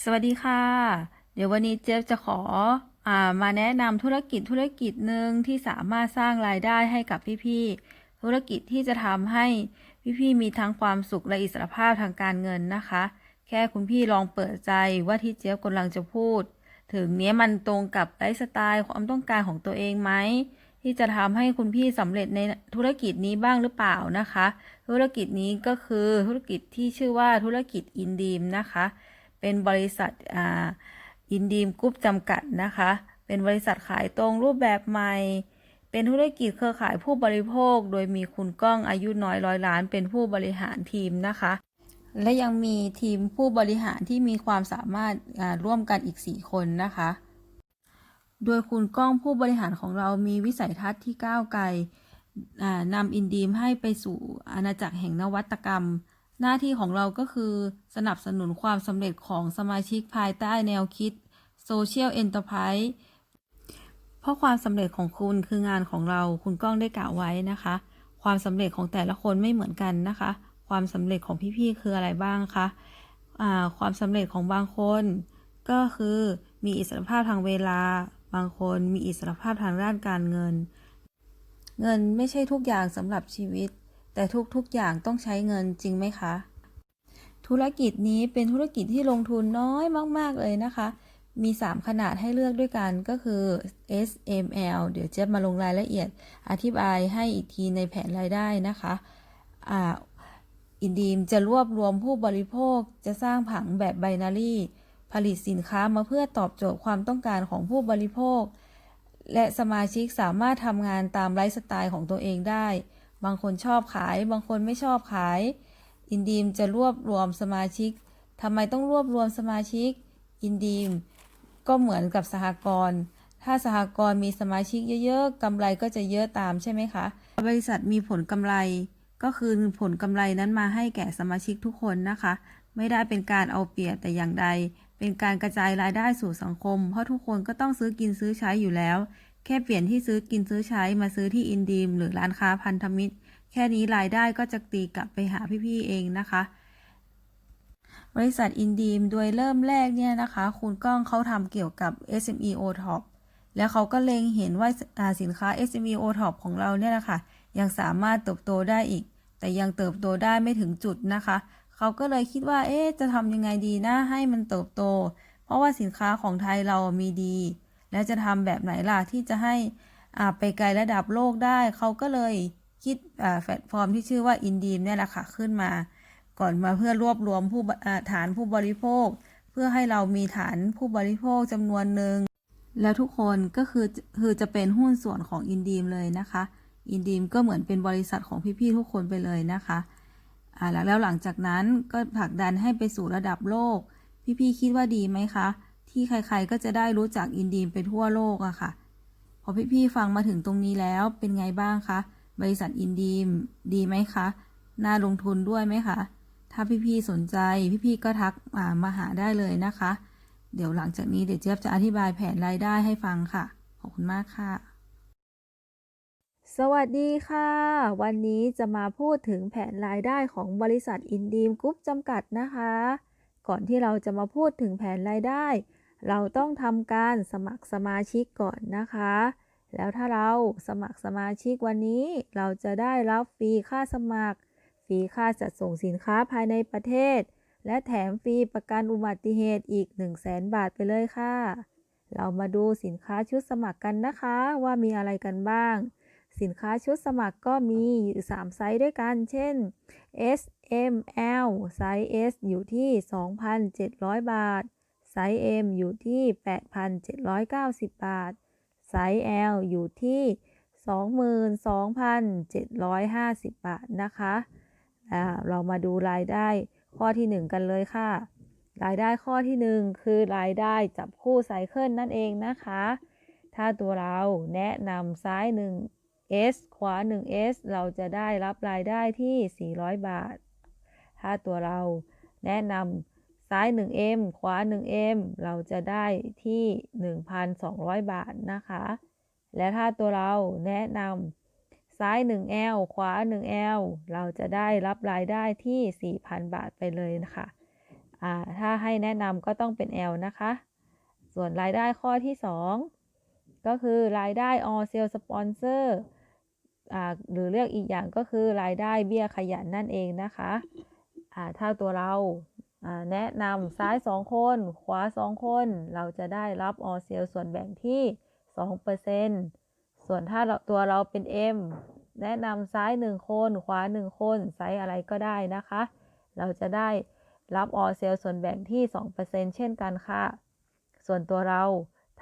สวัสดีค่ะ เดี๋ยววันนี้เจฟจะขออามาแนะนำธุรกิจธุรกิจหนึ่งที่สามารถสร้างรายได้ให้กับพี่ๆธุรกิจที่จะทำให้พี่ๆมีทั้งความสุขและอิสรภาพทางการเงินนะคะ แค่คุณพี่ลองเปิดใจว่าที่เจฟกำลังจะพูด ถึงเนี้ยมันตรงกับไลฟ์สไตล์ความต้องการของตัวเองไหมที่จะทำให้คุณพี่สำเร็จในธุรกิจนี้บ้างหรือเปล่านะคะ ธุรกิจนี้ก็คือธุรกิจที่ชื่อว่าธุรกิจอินดีมนะคะ เป็นบริษัทอินดีมกรุ๊ปจำกัดนะคะ เป็นบริษัทขายตรงรูปแบบใหม่ เป็นธุรกิจเครือข่ายผู้บริโภค โดยมีคุณก้องอายุน้อยร้อยล้าน เป็นผู้บริหารทีมนะคะ และยังมีทีมผู้บริหารที่มีความสามารถร่วมกันอีก 4 คนนะคะ โดยคุณก้องผู้บริหารของเรามีวิสัยทัศน์ที่ก้าวไกลนำอินดีมให้ไปสู่อาณาจักรแห่งนวัตกรรม หน้าที่ของเราก็คือสนับสนุนความสำเร็จของสมาชิกภายใต้แนวคิด Social Enterprise เพราะความสำเร็จของคุณคืองานของเราคุณก้องได้กล่าวไว้นะคะ ความสำเร็จของแต่ละคนไม่เหมือนกันนะคะ ความสำเร็จของพี่ๆคืออะไรบ้างคะความสำเร็จของบางคน ก็คือมีอิสรภาพทางเวลา บางคนมีอิสรภาพทางด้านการเงิน เงินไม่ใช่ทุกอย่างสำหรับชีวิต แต่ทุกๆอย่างต้องใช้เงินจริงไหมคะ ธุรกิจนี้เป็นธุรกิจที่ลงทุนน้อยมาก ๆ เลยนะคะ มี 3 ขนาดให้เลือกด้วยกันก็คือ S M L เดี๋ยวเจะมาลงรายละเอียด อธิบายให้อีกทีในแผนรายได้นะคะอ่าอินดีมจะรวบรวมผู้บริโภคจะสร้างผังแบบไบนารีผลิตสินค้ามาเพื่อตอบโจทย์ความต้องการของผู้บริโภค และสมาชิกสามารถทำงานตามไลฟ์สไตล์ของตัวเองได้ บางคนชอบขาย บางคนไม่ชอบขาย อินดีมจะรวบรวมสมาชิกทำไมต้องรวบรวมสมาชิก อินดีมก็เหมือนกับสหกรณ์ถ้าสหกรณ์มีสมาชิกเยอะๆกำไรก็จะเยอะตามใช่ไหมคะ บริษัทมีผลกำไรก็คือผลกำไรนั้นมาให้แก่สมาชิกทุกคนนะคะ ไม่ได้เป็นการเอาเปรียบแต่อย่างใด เป็นการกระจายรายได้สู่สังคม เพราะทุกคนก็ต้องซื้อกินซื้อใช้อยู่แล้ว แค่เปลี่ยนที่ซื้อกินซื้อใช้มาซื้อที่อินดีม หรือร้านค้าพันธมิตร แค่นี้รายได้ก็จะตีกลับไปหาพี่ๆเองนะคะ บริษัทอินดีมโดยเริ่มแรกเนี่ยนะคะ คุณก้องเขาทำเกี่ยวกับ SME OTOP แล้วเขาก็เล็งเห็นว่าสินค้า SME OTOP ของเราเนี่ยนะคะยังสามารถเติบโตได้อีก แต่ยังเติบโตได้ไม่ถึงจุดนะคะ เขาก็เลยคิดว่าเอ๊ะจะทำยังไงดีนะให้มันเติบโต เพราะว่าสินค้าของไทยเรามีดี แล้วจะทำแบบไหนล่ะที่จะให้ไปไกลระดับโลกได้ เขาก็เลยคิดแพลตฟอร์มที่ชื่อว่า Indeem เนี่ยแหละค่ะขึ้นมา ก่อนมาเพื่อรวบรวมผู้ฐานผู้บริโภค เพื่อให้เรามีฐานผู้บริโภคจำนวนหนึ่งแล้วทุกคนก็คือคือจะเป็นหุ้นส่วนของอินดีมเลยนะคะ อินดีมก็เหมือนเป็นบริษัทของพี่ๆทุกคนไปเลยนะคะอ่าแล้วหลังจากนั้นก็ผลักดันให้ไปสู่ระดับโลก พี่ๆคิดว่าดีไหมคะ ที่ใครๆก็จะได้รู้จักอินดีมไปทั่วโลกอะค่ะ พอพี่ๆฟังมาถึงตรงนี้แล้วเป็นไงบ้างคะ บริษัทอินดีมดีไหมคะ น่าลงทุนด้วยไหมคะ ถ้าพี่ๆสนใจพี่ๆก็ทักามาหาได้เลยนะคะ เดี๋ยวหลังจากนี้เดี๋ยวเจี๊ยบจะอธิบายแผนรายได้ให้ฟังค่ะ ขอบคุณมากค่ะ สวัสดีค่ะ วันนี้จะมาพูดถึงแผนรายได้ของบริษัทอินดีมกรุ๊ปจำกัดนะคะ ก่อนที่เราจะมาพูดถึงแผนรายได้ เราต้องทำการสมัครสมาชิกก่อนนะคะ แล้วถ้าเราสมัครสมาชิกวันนี้ เราจะได้รับฟรีค่าสมัคร ฟรีค่าจัดส่งสินค้าภายในประเทศ และแถมฟรีประกันอุบัติเหตุอีก 1 0 0 0 0แบาทไปเลยค่ะ เรามาดูสินค้าชุดสมัครกันนะคะว่ามีอะไรกันบ้าง สินค้าชุดสมัครก็มีอยู่3ไซส์ด้วยกัน เช่น S M L ไซส์ S อยู่ที่ 2,700 บาท ไซส์ M อยู่ที่ 8,790 บาท ไซส์ L อยู่ที่ 22,750 บาทนะคะเรามาดูรายได้ข้อที่ 1 กันเลยค่ะ รายได้ข้อที่ 1 คือรายได้จับคู่ไซเคิลนั่นเองนะคะ ถ้าตัวเราแนะนำซ้าย 1 S ขวา 1 S เราจะได้รับรายได้ที่ 400 บาท ถ้าตัวเราแนะนำ ซ้าย 1M ขวา 1M เราจะได้ที่ 1,200 บาทนะคะ และถ้าตัวเราแนะนำซ้าย 1L ขวา 1L เราจะได้รับรายได้ที่ 4,000 บาทไปเลยนะคะอ่าถ้าให้แนะนำก็ต้องเป็น L นะคะ ส่วนรายได้ข้อที่ 2 ก็คือรายได้ all sale sponsor อ่าหรือเรียกอีกอย่างก็คือรายได้เบี้ยขยันนั่นเองนะคะถ้าตัวเรา แนะนำซ้าย 2 คน ขวา 2 คน เราจะได้รับ all sale ส่วนแบ่งที่ 2%ส่วนถ้าตัวเราเป็น M แนะนำซ้าย 1 คน ขวา 1 คนไซส์อะไรก็ได้นะคะ เราจะได้รับ all sale ส่วนแบ่งที่ 2%เช่นกันค่ะ ส่วนตัวเรา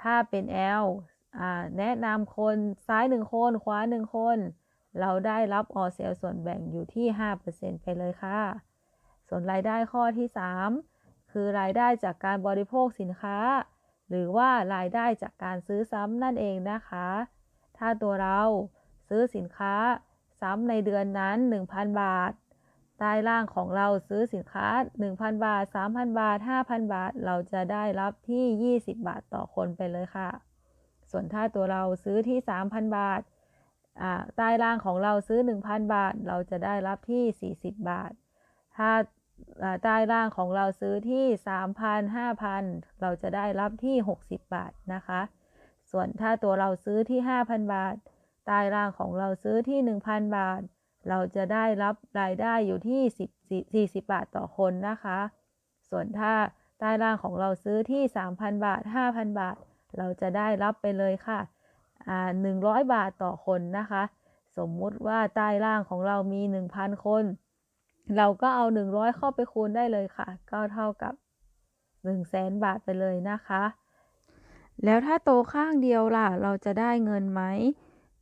ถ้าเป็น L อ่าแนะนำคนซ้าย 1 คน ขวา 1 คน เราได้รับ all sale ส่วนแบ่งอยู่ที่ 5%ไปเลยค่ะ ส่วนรายได้ข้อที่ 3 คือรายได้จากการบริโภคสินค้า หรือว่ารายได้จากการซื้อซ้ำนั่นเองนะคะ ถ้าตัวเราซื้อสินค้าซ้ำในเดือนนั้น 1,000 บาทใต้ล่างของเราซื้อสินค้า 1,000 บาท 3,000 บาท 5,000 บาท เราจะได้รับที่ 20 บาทต่อคนไปเลยค่ะ ส่วนถ้าตัวเราซื้อที่ 3,000 บาทใต้ล่างของเราซื้อ 1,000 บาท เราจะได้รับที่ 40 บาท ถ้า ใต้ล่างของเราซื้อที่ 3,000 5,000 เราจะได้รับที่ 60 บาทนะคะ ส่วนถ้าตัวเราซื้อที่ 5,000 บาท ใต้ล่างของเราซื้อที่ 1,000 บาท เราจะได้รับรายได้อยู่ที่ 10 40 บาทต่อคนนะคะ ส่วนถ้าใต้ล่างของเราซื้อที่ 3,000 บาท 5,000 บาท เราจะได้รับไปเลยค่ะอ่า100 บาทต่อคนนะคะ สมมุติว่าใต้ล่างของเรามี 1,000 คน เราก็เอา 100 เข้าไปคูณได้เลยค่ะ ก็เท่ากับ 1 0 0 0 0แสนบาทไปเลยนะคะ แล้วถ้าโตข้างเดียวล่ะ เราจะได้เงินไหม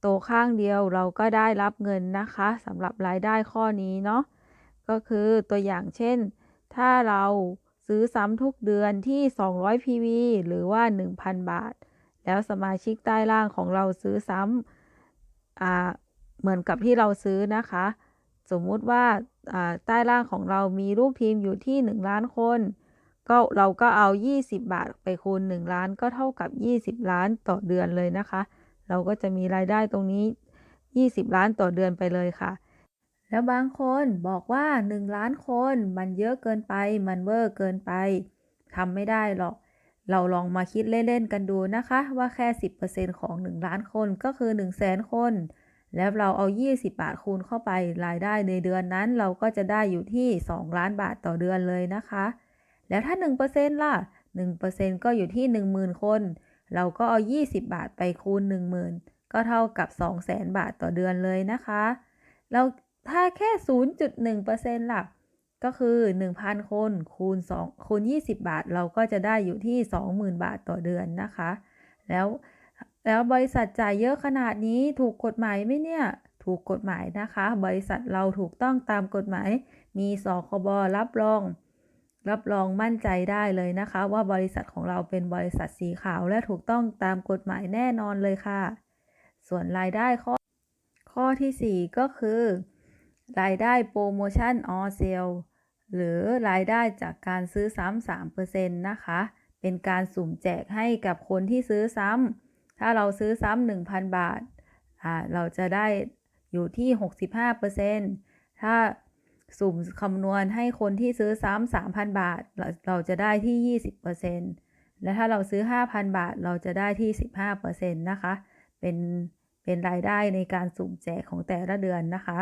โตข้างเดียวเราก็ได้รับเงินนะคะสำหรับรายได้ข้อนี้เนาะ ก็คือตัวอย่างเช่น ถ้าเราซื้อซ้ำทุกเดือนที่ 200 PV หรือว่า 1,000 บาท แล้วสมาชิกใต้ล่างของเราซื้อซ้ำเหมือนกับที่เราซื้อนะคะ สมมุติว่าใต้ล่างของเรามีลูกทีมอยู่ที่ 1 ล้านคน ก็เราก็เอา 20 บาทไปคูณ 1 ล้านก็เท่ากับ 20 ล้านต่อเดือนเลยนะคะ เราก็จะมีรายได้ตรงนี้ 20 ล้านต่อเดือนไปเลยค่ะ แล้วบางคนบอกว่า 1 ล้านคนมันเยอะเกินไป มันเวอร์เกินไปทำไม่ได้หรอก เราลองมาคิดเล่น ๆ กันดูนะคะ ว่าแค่ 10%ของ 1 ล้านคนก็คือ 1 0 0 0 0แสนคน แล้วเราเอา 20 บาทคูณเข้าไปรายได้ในเดือนนั้น เราก็จะได้อยู่ที่ 2 ล้านบาทต่อเดือนเลยนะคะ แล้วถ้า 1%ล่ะ 1%ก็อยู่ที่ 10,000 คน เราก็เอา 20 บาทไปคูณ 10,000 ก็เท่ากับ 200,000 บาทต่อเดือนเลยนะคะแล้วถ้าแค่ 0.1%ล่ะ ก็คือ 1,000 คนคูณ2คูณ 20 บาท เราก็จะได้อยู่ที่ 20,000 บาทต่อเดือนนะคะ แล้ว แล้วบริษัทจ่ายเยอะขนาดนี้ถูกกฎหมายไหมเนี่ย ถูกกฎหมายนะคะ บริษัทเราถูกต้องตามกฎหมาย มีสคบรับรอง รับรองมั่นใจได้เลยนะคะ ว่าบริษัทของเราเป็นบริษัทสีขาวและถูกต้องตามกฎหมายแน่นอนเลยค่ะ ส่วนรายได้ข้อ ข้อที่ 4 ก็คือ รายได้โปรโมชั่นออเซลหรือรายได้จากการซื้อซ้ำ3%นะคะ เป็นการสุ่มแจกให้กับคนที่ซื้อซ้ำ ถ้าเราซื้อซ้ำ1,000 บาท เราจะได้อยู่ที่ 65%ถ้าสุ่มคำนวณให้คนที่ซื้อซ้ำ3,000 บาทเราเราจะได้ที่ 20%และถ้าเราซื้อ 5,000 บาท เราจะได้ที่ 15%นะคะ เป็น เป็นรายได้ในการสุ่มแจกของแต่ละเดือนนะคะ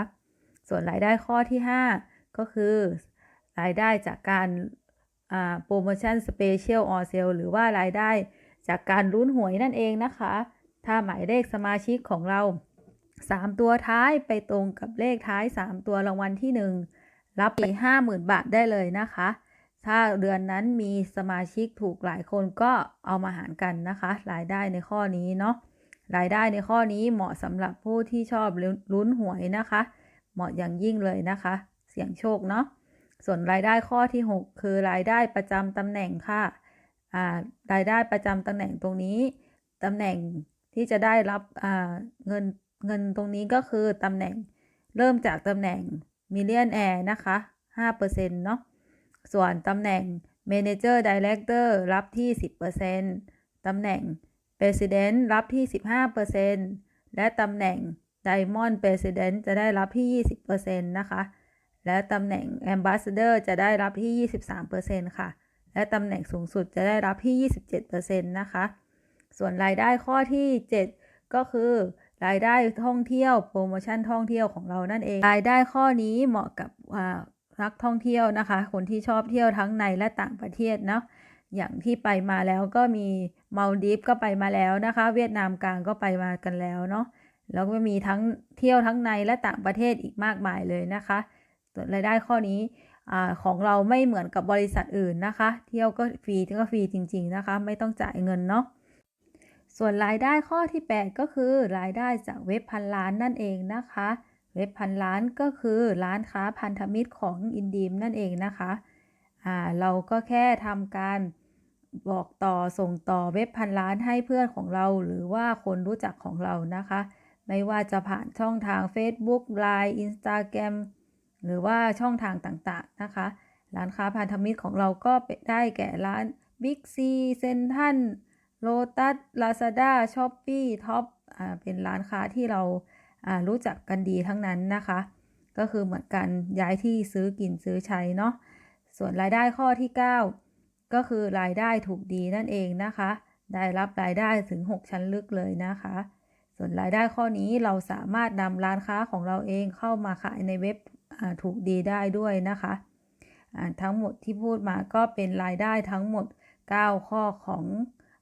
ส่วนรายได้ข้อที่ 5 ก็คือ รายได้จากการโปรโมชั่นสเปเชียลออเซลหรือว่ารายได้ จากการลุ้นหวยนั่นเองนะคะ ถ้าหมายเลขสมาชิกของเรา 3 ตัวท้ายไปตรงกับเลขท้าย 3 ตัวรางวัลที่ 1 รับไป 50,000 บาทได้เลยนะคะ ถ้าเดือนนั้นมีสมาชิกถูกหลายคนก็เอามาหารกันนะคะ รายได้ในข้อนี้เนาะรายได้ในข้อนี้เหมาะสำหรับผู้ที่ชอบลุ้นหวยนะคะ เหมาะอย่างยิ่งเลยนะคะ เสี่ยงโชคเนาะส่วนรายได้ข้อที่ 6 คือรายได้ประจำตำแหน่งค่ะ รายได้ประจำตำแหน่งตรงนี้ตำแหน่งที่จะได้รับเงินเงินตรงนี้ก็คือตำแหน่งเริ่มจากตำแหน่งมิเลียนแอร์นะคะ5%เนาะส่วนตำแหน่ง Manager Director รับที่ 10%ตำแหน่ง President รับที่ 15%และตำแหน่ง Diamond President จะได้รับที่ 20%นะคะ และตำแหน่ง Ambassador จะได้รับที่ 23%ค่ะ และตำแหน่งสูงสุดจะได้รับที่ 27%นะคะ ส่วนรายได้ข้อที่ 7 ก็คือ รายได้ท่องเที่ยวโปรโมชั่นท่องเที่ยวของเรานั่นเอง รายได้ข้อนี้เหมาะกับอ่านักท่องเที่ยวนะคะ คนที่ชอบเที่ยวทั้งในและต่างประเทศเนาะอย่างที่ไปมาแล้วก็มีมาลดีฟก็ไปมาแล้วนะคะ เวียดนามกลางก็ไปมากันแล้วเนาะแล้วก็มีทั้งเที่ยวทั้งในและต่างประเทศอีกมากมายเลยนะคะส่วนรายได้ข้อนี้ อของเราไม่เหมือนกับบริษัทอื่นนะคะ เที่ยวก็ฟรีก็ฟรีจริง ๆนะคะ ไม่ต้องจ่ายเงินเนาะส่วนรายได้ข้อที่ 8 ก็คือรายได้จากเว็บพันล้านนั่นเองนะคะ เว็บพันล้านก็คือร้านค้าพันธมิตรของอินดีมนั่นเองนะคะอ่าเราก็แค่ทำการบอกต่อส่งต่อเว็บพันล้านให้เพื่อนของเรา หรือว่าคนรู้จักของเรานะคะ ไม่ว่าจะผ่านช่องทาง Facebook Line Instagram หรือว่าช่องทางต่างๆนะคะ ร้านค้าพันธมิตรของเราก็ได้แก่ร้าน Big C Central Lotus Lazada Shopee Top อ่าเป็นร้านค้าที่เรารู้จักกันดีทั้งนั้นนะคะ ก็คือเหมือนกันย้ายที่ซื้อกินซื้อใช้เนาะส่วนรายได้ข้อที่ 9 ก็คือรายได้ถูกดีนั่นเองนะคะ ได้รับรายได้ถึง 6 ชั้นลึกเลยนะคะ ส่วนรายได้ข้อนี้เราสามารถนำร้านค้าของเราเองเข้ามาขายในเว็บ ถูกดีได้ด้วยนะคะทั้งหมดที่พูดมาก็เป็นรายได้ทั้งหมด 9 ข้อของ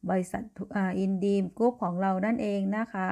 บริษัทอินดีมกรุ๊ปของเรานั่นเองนะคะ